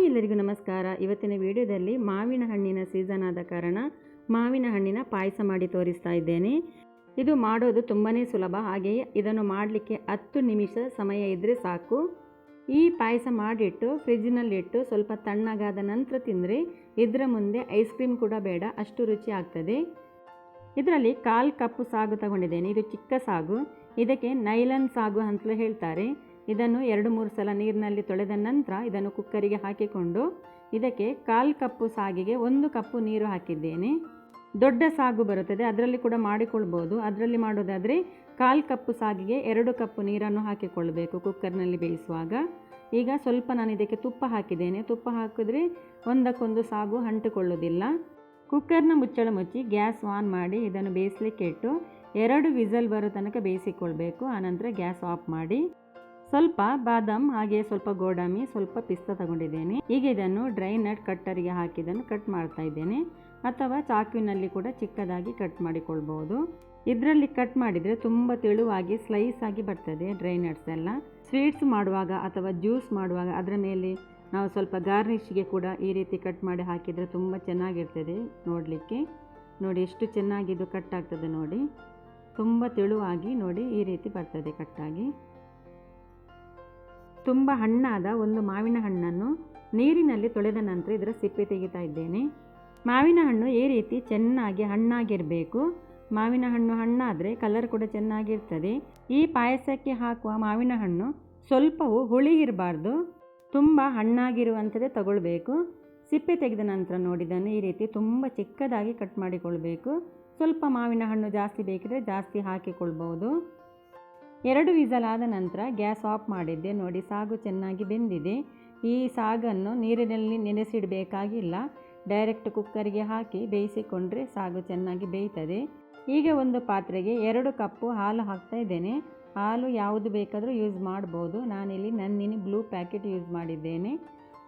Hi ಎಲ್ಲರಿಗೂ ನಮಸ್ಕಾರ. ಇವತ್ತಿನ ವಿಡಿಯೋದಲ್ಲಿ ಮಾವಿನ ಹಣ್ಣಿನ ಸೀಸನ್ ಆದ ಕಾರಣ ಮಾವಿನ ಹಣ್ಣಿನ ಪಾಯಸ ಮಾಡಿ ತೋರಿಸ್ತಾ ಇದ್ದೇನೆ. ಇದು ಮಾಡೋದು ತುಂಬಾ ಸುಲಭ. ಹಾಗೆಯೇ ಇದನ್ನು ಮಾಡಲಿಕ್ಕೆ ಹತ್ತು ನಿಮಿಷ ಸಮಯ ಇದ್ದರೆ ಸಾಕು. ಈ ಪಾಯಸ ಮಾಡಿಟ್ಟು ಫ್ರಿಜ್ನಲ್ಲಿಟ್ಟು ಸ್ವಲ್ಪ ತಣ್ಣಗಾದ ನಂತರ ತಿಂದರೆ ಇದರ ಮುಂದೆ ಐಸ್ ಕ್ರೀಮ್ ಕೂಡ ಬೇಡ, ಅಷ್ಟು ರುಚಿ ಆಗ್ತದೆ. ಇದರಲ್ಲಿ ಕಾಲು ಕಪ್ಪು ಸಾಗು ತಗೊಂಡಿದ್ದೇನೆ. ಇದು ಚಿಕ್ಕ ಸಾಗು. ಇದಕ್ಕೆ ನೈಲನ್ ಸಾಗು ಅಂತಲೂ ಹೇಳ್ತಾರೆ. ಇದನ್ನು ಎರಡು ಮೂರು ಸಲ ನೀರಿನಲ್ಲಿ ತೊಳೆದ ನಂತರ ಇದನ್ನು ಕುಕ್ಕರಿಗೆ ಹಾಕಿಕೊಂಡು ಇದಕ್ಕೆ ಕಾಲು ಕಪ್ಪು ಸಾಗಿಗೆ ಒಂದು ಕಪ್ಪು ನೀರು ಹಾಕಿದ್ದೇನೆ. ದೊಡ್ಡ ಸಾಗು ಬರುತ್ತದೆ, ಅದರಲ್ಲಿ ಕೂಡ ಮಾಡಿಕೊಳ್ಬೋದು. ಅದರಲ್ಲಿ ಮಾಡೋದಾದರೆ ಕಾಲು ಕಪ್ಪು ಸಾಗಿಗೆ ಎರಡು ಕಪ್ಪು ನೀರನ್ನು ಹಾಕಿಕೊಳ್ಳಬೇಕು ಕುಕ್ಕರ್ನಲ್ಲಿ ಬೇಯಿಸುವಾಗ. ಈಗ ಸ್ವಲ್ಪ ನಾನು ಇದಕ್ಕೆ ತುಪ್ಪ ಹಾಕಿದ್ದೇನೆ. ತುಪ್ಪ ಹಾಕಿದ್ರೆ ಒಂದಕ್ಕೊಂದು ಸಾಗು ಅಂಟಿಕೊಳ್ಳೋದಿಲ್ಲ ಕುಕ್ಕರ್ನ ಮುಚ್ಚಳ ಮುಚ್ಚಿ ಗ್ಯಾಸ್ ಆನ್ ಮಾಡಿ ಇದನ್ನು ಬೇಯಿಸಲಿಕ್ಕೆ ಇಟ್ಟು ಎರಡು ವಿಸಲ್ ಬರೋ ತನಕ ಬೇಯಿಸಿಕೊಳ್ಬೇಕು. ಆನಂತರ ಗ್ಯಾಸ್ ಆಫ್ ಮಾಡಿ. ಸ್ವಲ್ಪ ಬಾದಾಮ್, ಹಾಗೆ ಸ್ವಲ್ಪ ಗೋಡಂಬಿ, ಸ್ವಲ್ಪ ಪಿಸ್ತಾ ತಗೊಂಡಿದ್ದೇನೆ. ಈಗ ಇದನ್ನು ಡ್ರೈ ನಟ್ ಕಟ್ಟರಿಗೆ ಹಾಕಿದನ್ನು ಕಟ್ ಮಾಡ್ತಾ ಇದ್ದೇನೆ. ಅಥವಾ ಚಾಕುವಿನಲ್ಲಿ ಕೂಡ ಚಿಕ್ಕದಾಗಿ ಕಟ್ ಮಾಡಿಕೊಳ್ಬಹುದು. ಇದರಲ್ಲಿ ಕಟ್ ಮಾಡಿದರೆ ತುಂಬ ತೆಳುವಾಗಿ, ಸ್ಲೈಸ್ ಆಗಿ ಬರ್ತದೆ ಡ್ರೈ ನಟ್ಸ್ ಎಲ್ಲ. ಸ್ವೀಟ್ಸ್ ಮಾಡುವಾಗ ಅಥವಾ ಜ್ಯೂಸ್ ಮಾಡುವಾಗ ಅದರ ಮೇಲೆ ನಾವು ಸ್ವಲ್ಪ ಗಾರ್ನಿಷ್ಗೆ ಕೂಡ ಈ ರೀತಿ ಕಟ್ ಮಾಡಿ ಹಾಕಿದರೆ ತುಂಬ ಚೆನ್ನಾಗಿರ್ತದೆ ನೋಡಲಿಕ್ಕೆ. ನೋಡಿ ಎಷ್ಟು ಚೆನ್ನಾಗಿ ಇದು ಕಟ್ ಆಗ್ತದೆ ನೋಡಿ. ತುಂಬ ತೆಳುವಾಗಿ ನೋಡಿ ಈ ರೀತಿ ಬರ್ತದೆ ಕಟ್ಟಾಗಿ. ತುಂಬ ಹಣ್ಣಾದ ಒಂದು ಮಾವಿನ ಹಣ್ಣನ್ನು ನೀರಿನಲ್ಲಿ ತೊಳೆದ ನಂತರ ಇದರ ಸಿಪ್ಪೆ ತೆಗಿತಾ ಇದ್ದೇನೆ. ಮಾವಿನ ಹಣ್ಣು ಈ ರೀತಿ ಚೆನ್ನಾಗಿ ಹಣ್ಣಾಗಿರಬೇಕು. ಮಾವಿನ ಹಣ್ಣು ಹಣ್ಣಾದರೆ ಕಲರ್ ಕೂಡ ಚೆನ್ನಾಗಿರ್ತದೆ. ಈ ಪಾಯಸಕ್ಕೆ ಹಾಕುವ ಮಾವಿನ ಹಣ್ಣು ಸ್ವಲ್ಪವೂ ಹುಳಿ ಇರಬಾರ್ದು. ತುಂಬ ಹಣ್ಣಾಗಿರುವಂಥದ್ದೇ ತಗೊಳ್ಬೇಕು. ಸಿಪ್ಪೆ ತೆಗೆದ ನಂತರ ನೋಡಿದನ್ನು ಈ ರೀತಿ ತುಂಬ ಚಿಕ್ಕದಾಗಿ ಕಟ್ ಮಾಡಿಕೊಳ್ಬೇಕು. ಸ್ವಲ್ಪ ಮಾವಿನ ಹಣ್ಣು ಜಾಸ್ತಿ ಬೇಕಿದ್ರೆ ಜಾಸ್ತಿ ಹಾಕಿಕೊಳ್ಬೋದು ಎರಡು ವಿಸಲ್ ಆದ ನಂತರ ಗ್ಯಾಸ್ ಆಫ್ ಮಾಡಿದ್ದೆ. ನೋಡಿ, ಸಾಗು ಚೆನ್ನಾಗಿ ಬೆಂದಿದೆ. ಈ ಸಾಗನ್ನು ನೀರಿನಲ್ಲಿ ನೆನೆಸಿಡಬೇಕಾಗಿಲ್ಲ. ಡೈರೆಕ್ಟ್ ಕುಕ್ಕರಿಗೆ ಹಾಕಿ ಬೇಯಿಸಿಕೊಂಡ್ರೆ ಸಾಗು ಚೆನ್ನಾಗಿ ಬೇಯ್ತದೆ. ಈಗ ಒಂದು ಪಾತ್ರೆಗೆ ಎರಡು ಕಪ್ಪು ಹಾಲು ಹಾಕ್ತಾ ಇದ್ದೇನೆ. ಹಾಲು ಯಾವುದು ಬೇಕಾದರೂ ಯೂಸ್ ಮಾಡ್ಬೋದು. ನಾನಿಲ್ಲಿ ನನ್ನಿನಿ ಬ್ಲೂ ಪ್ಯಾಕೆಟ್ ಯೂಸ್ ಮಾಡಿದ್ದೇನೆ.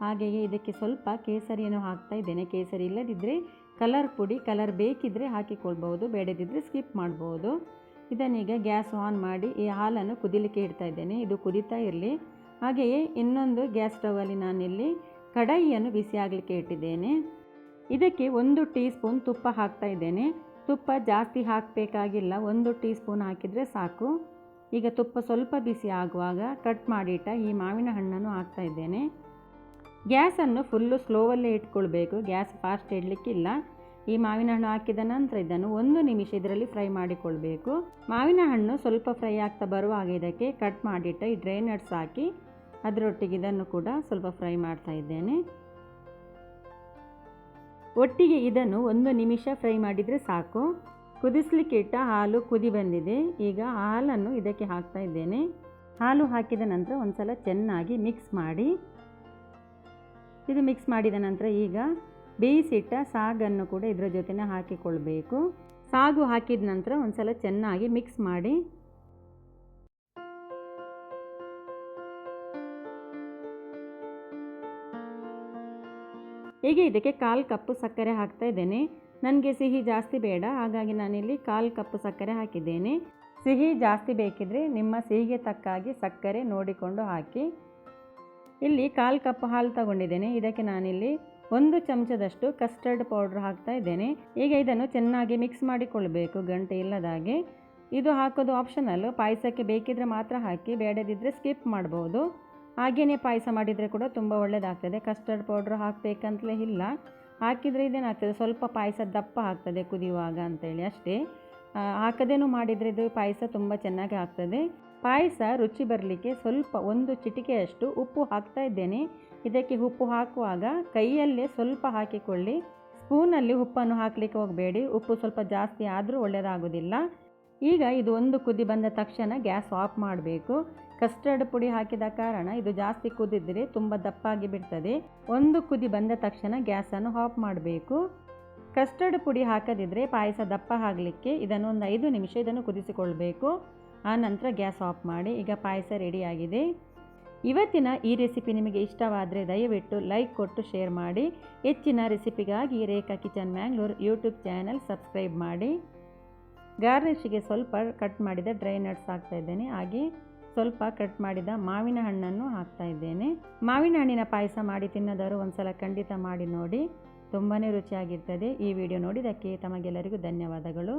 ಹಾಗೆಯೇ ಇದಕ್ಕೆ ಸ್ವಲ್ಪ ಕೇಸರಿಯನ್ನು ಹಾಕ್ತಾ ಇದ್ದೇನೆ. ಕೇಸರಿ ಇಲ್ಲದಿದ್ದರೆ ಕಲರ್ ಪುಡಿ, ಕಲರ್ ಬೇಕಿದ್ದರೆ ಹಾಕಿಕೊಳ್ಬೋದು ಬೇಡದಿದ್ದರೆ ಸ್ಕಿಪ್ ಮಾಡ್ಬೋದು. ಇದನ್ನೀಗ ಗ್ಯಾಸ್ ಆನ್ ಮಾಡಿ ಈ ಹಾಲನ್ನು ಕುದಿಲಿಕ್ಕೆ ಇಡ್ತಾ ಇದ್ದೇನೆ. ಇದು ಕುದೀತಾ ಇರಲಿ. ಹಾಗೆಯೇ ಇನ್ನೊಂದು ಗ್ಯಾಸ್ ಸ್ಟವಲ್ಲಿ ನಾನಿಲ್ಲಿ ಕಡಾಯಿಯನ್ನು ಬಿಸಿ ಆಗಲಿಕ್ಕೆ ಇಟ್ಟಿದ್ದೇನೆ. ಇದಕ್ಕೆ ಒಂದು ಟೀ ಸ್ಪೂನ್ ತುಪ್ಪ ಹಾಕ್ತಾ ಇದ್ದೇನೆ. ತುಪ್ಪ ಜಾಸ್ತಿ ಹಾಕಬೇಕಾಗಿಲ್ಲ. ಒಂದು ಟೀ ಸ್ಪೂನ್ ಹಾಕಿದರೆ ಸಾಕು. ಈಗ ತುಪ್ಪ ಸ್ವಲ್ಪ ಬಿಸಿ ಆಗುವಾಗ ಕಟ್ ಮಾಡಿಟ್ಟ ಈ ಮಾವಿನ ಹಣ್ಣನ್ನು ಹಾಕ್ತಾ ಇದ್ದೇನೆ. ಗ್ಯಾಸನ್ನು ಫುಲ್ಲು ಸ್ಲೋವಲ್ಲೇ ಇಟ್ಕೊಳ್ಬೇಕು. ಗ್ಯಾಸ್ ಫಾಸ್ಟ್ ಇಡಲಿಕ್ಕಿಲ್ಲ. ಈ ಮಾವಿನ ಹಣ್ಣು ಹಾಕಿದ ನಂತರ ಇದನ್ನು ಒಂದು ನಿಮಿಷ ಇದರಲ್ಲಿ ಫ್ರೈ ಮಾಡಿಕೊಳ್ಬೇಕು. ಮಾವಿನ ಹಣ್ಣು ಸ್ವಲ್ಪ ಫ್ರೈ ಆಗ್ತಾ ಬರುವಾಗ ಇದಕ್ಕೆ ಕಟ್ ಮಾಡಿಟ್ಟ ಈ ಡ್ರೈ ನಟ್ಸ್ ಹಾಕಿ ಅದರೊಟ್ಟಿಗೆ ಇದನ್ನು ಕೂಡ ಸ್ವಲ್ಪ ಫ್ರೈ ಮಾಡ್ತಾ ಇದ್ದೇನೆ. ಒಟ್ಟಿಗೆ ಇದನ್ನು ಒಂದು ನಿಮಿಷ ಫ್ರೈ ಮಾಡಿದರೆ ಸಾಕು. ಕುದಿಸ್ಲಿಕ್ಕೆ ಇಟ್ಟ ಹಾಲು ಕುದಿ ಬಂದಿದೆ. ಈಗ ಹಾಲನ್ನು ಇದಕ್ಕೆ ಹಾಕ್ತಾ ಇದ್ದೇನೆ. ಹಾಲು ಹಾಕಿದ ನಂತರ ಒಂದು ಸಲ ಚೆನ್ನಾಗಿ ಮಿಕ್ಸ್ ಮಾಡಿ. ಇದು ಮಿಕ್ಸ್ ಮಾಡಿದ ನಂತರ ಈಗ ಬೇಯಿಸಿಟ್ಟ ಸಾಗನ್ನು ಕೂಡ ಇದರ ಜೊತೆನೇ ಹಾಕಿಕೊಳ್ಬೇಕು. ಸಾಗು ಹಾಕಿದ ನಂತರ ಒಂದ್ಸಲ ಚೆನ್ನಾಗಿ ಮಿಕ್ಸ್ ಮಾಡಿ. ಹೀಗೆ ಇದಕ್ಕೆ ಕಾಲು ಕಪ್ಪು ಸಕ್ಕರೆ ಹಾಕ್ತಾ ಇದ್ದೇನೆ. ನನಗೆ ಸಿಹಿ ಜಾಸ್ತಿ ಬೇಡ, ಹಾಗಾಗಿ ನಾನಿಲ್ಲಿ ಕಾಲು ಕಪ್ಪು ಸಕ್ಕರೆ ಹಾಕಿದ್ದೇನೆ. ಸಿಹಿ ಜಾಸ್ತಿ ಬೇಕಿದ್ರೆ ನಿಮ್ಮ ಸಿಹಿಗೆ ತಕ್ಕಾಗಿ ಸಕ್ಕರೆ ನೋಡಿಕೊಂಡು ಹಾಕಿ. ಇಲ್ಲಿ ಕಾಲು ಕಪ್ ಹಾಲು ತಗೊಂಡಿದ್ದೇನೆ, ಇದಕ್ಕೆ ನಾನಿಲ್ಲಿ ಒಂದು ಚಮಚದಷ್ಟು ಕಸ್ಟರ್ಡ್ ಪೌಡ್ರ್ ಹಾಕ್ತಾ ಇದ್ದೇನೆ. ಈಗ ಇದನ್ನು ಚೆನ್ನಾಗಿ ಮಿಕ್ಸ್ ಮಾಡಿಕೊಳ್ಳಬೇಕು ಗಂಟೆ ಇಲ್ಲದಾಗೆ ಇದು ಹಾಕೋದು ಆಪ್ಷನಲ್ಲು ಪಾಯಸಕ್ಕೆ ಬೇಕಿದ್ರೆ ಮಾತ್ರ ಹಾಕಿ ಬೇಡದಿದ್ದರೆ ಸ್ಕಿಪ್ ಮಾಡ್ಬೋದು. ಹಾಗೆಯೇ ಪಾಯಸ ಮಾಡಿದರೆ ಕೂಡ ತುಂಬ ಒಳ್ಳೆಯದಾಗ್ತದೆ ಕಸ್ಟರ್ಡ್ ಪೌಡ್ರ್ ಹಾಕಬೇಕಂತಲೇ ಇಲ್ಲ. ಹಾಕಿದರೆ ಇದೇನಾಗ್ತದೆ? ಸ್ವಲ್ಪ ಪಾಯಸ ದಪ್ಪ ಆಗ್ತದೆ ಕುದಿಯುವಾಗ ಅಂತೇಳಿ ಅಷ್ಟೇ. ಹಾಕದೇನು ಮಾಡಿದರೆ ಇದು ಪಾಯಸ ತುಂಬ ಚೆನ್ನಾಗಿ ಆಗ್ತದೆ. ಪಾಯಸ ರುಚಿ ಬರಲಿಕ್ಕೆ ಸ್ವಲ್ಪ ಒಂದು ಚಿಟಿಕೆಯಷ್ಟು ಉಪ್ಪು ಹಾಕ್ತಾ ಇದ್ದೇನೆ. ಇದಕ್ಕೆ ಉಪ್ಪು ಹಾಕುವಾಗ ಕೈಯಲ್ಲೇ ಸ್ವಲ್ಪ ಹಾಕಿಕೊಳ್ಳಿ. ಸ್ಪೂನಲ್ಲಿ ಉಪ್ಪನ್ನು ಹಾಕಲಿಕ್ಕೆ ಹೋಗಬೇಡಿ. ಉಪ್ಪು ಸ್ವಲ್ಪ ಜಾಸ್ತಿ ಆದರೂ ಒಳ್ಳೆಯದಾಗೋದಿಲ್ಲ. ಈಗ ಇದು ಒಂದು ಕುದಿ ಬಂದ ತಕ್ಷಣ ಗ್ಯಾಸ್ ಆಫ್ ಮಾಡಬೇಕು. ಕಸ್ಟರ್ಡ್ ಪುಡಿ ಹಾಕಿದ ಕಾರಣ ಇದು ಜಾಸ್ತಿ ಕುದಿದ್ರೆ ತುಂಬ ದಪ್ಪಾಗಿ ಬಿಡ್ತದೆ. ಒಂದು ಕುದಿ ಬಂದ ತಕ್ಷಣ ಗ್ಯಾಸನ್ನು ಆಫ್ ಮಾಡಬೇಕು. ಕಸ್ಟರ್ಡ್ ಪುಡಿ ಹಾಕದಿದ್ದರೆ ಪಾಯಸ ದಪ್ಪ ಆಗಲಿಕ್ಕೆ ಇದನ್ನು ಒಂದು ಐದು ನಿಮಿಷ ಇದನ್ನು ಕುದಿಸಿಕೊಳ್ಬೇಕು. ಆ ನಂತರ ಗ್ಯಾಸ್ ಆಫ್ ಮಾಡಿ ಈಗ ಪಾಯಸ ರೆಡಿಯಾಗಿದೆ ಇವತ್ತಿನ ಈ ರೆಸಿಪಿ ನಿಮಗೆ ಇಷ್ಟವಾದರೆ ದಯವಿಟ್ಟು ಲೈಕ್ ಕೊಟ್ಟು ಶೇರ್ ಮಾಡಿ. ಹೆಚ್ಚಿನ ರೆಸಿಪಿಗಾಗಿ Rekha kitchen Mangalore YouTube channel subscribe ಮಾಡಿ. ಗಾರ್ನಿಷಿಗೆ ಸ್ವಲ್ಪ ಕಟ್ ಮಾಡಿದ ಡ್ರೈ ನಟ್ಸ್ ಹಾಕ್ತಾ ಇದ್ದೇನೆ. ಹಾಗೆ ಸ್ವಲ್ಪ ಕಟ್ ಮಾಡಿದ ಮಾವಿನ ಹಣ್ಣನ್ನು ಹಾಕ್ತಾ ಇದ್ದೇನೆ. ಮಾವಿನ ಹಣ್ಣಿನ ಪಾಯಸ ಮಾಡಿ ತಿನ್ನೋದಾದ್ರು ಒಂದ್ಸಲ ಖಂಡಿತ ಮಾಡಿ ನೋಡಿ. ತುಂಬಾ ರುಚಿಯಾಗಿರ್ತದೆ. ಈ ವಿಡಿಯೋ ನೋಡಿದ್ದಕ್ಕೆ ತಮಗೆಲ್ಲರಿಗೂ ಧನ್ಯವಾದಗಳು.